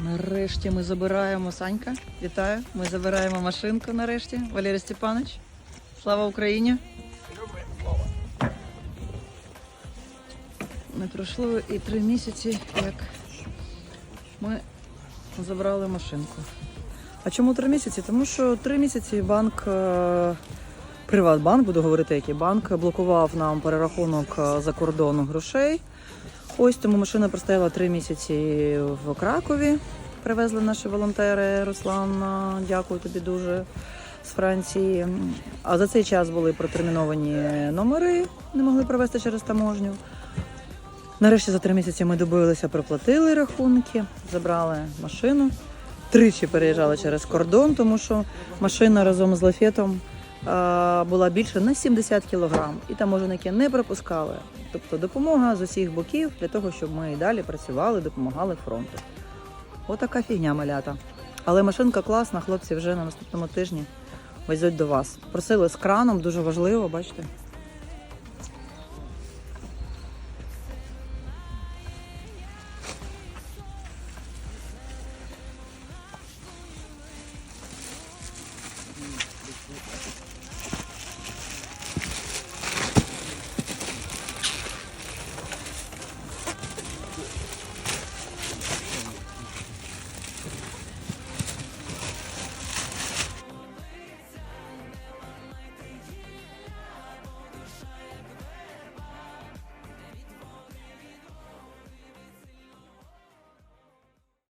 Нарешті ми забираємо Санька. Вітаю. Ми забираємо машинку нарешті. Валерій Степанович. Слава Україні! Не пройшло і три місяці, як ми забрали машинку. А чому три місяці? Тому що три місяці банк, е, Приватбанк, буду говорити, який банк, блокував нам перерахунок е, за кордону грошей. Ось тому машина простояла три місяці в Кракові. Привезли наші волонтери. Руслан, е, дякую тобі дуже з Франції. А за цей час були протерміновані номери, не могли привезти через таможню. Нарешті за три місяці ми добилися, проплатили рахунки, забрали машину. Тричі переїжджали через кордон, тому що машина разом з лафетом Е, була більше на 70 кілограм, і таможенники не пропускали. Тобто допомога з усіх боків для того, щоб ми і далі працювали, допомагали фронту. Отака фігня малята. Але машинка класна, хлопці вже на наступному тижні везуть до вас. Просили з краном, дуже важливо, бачите.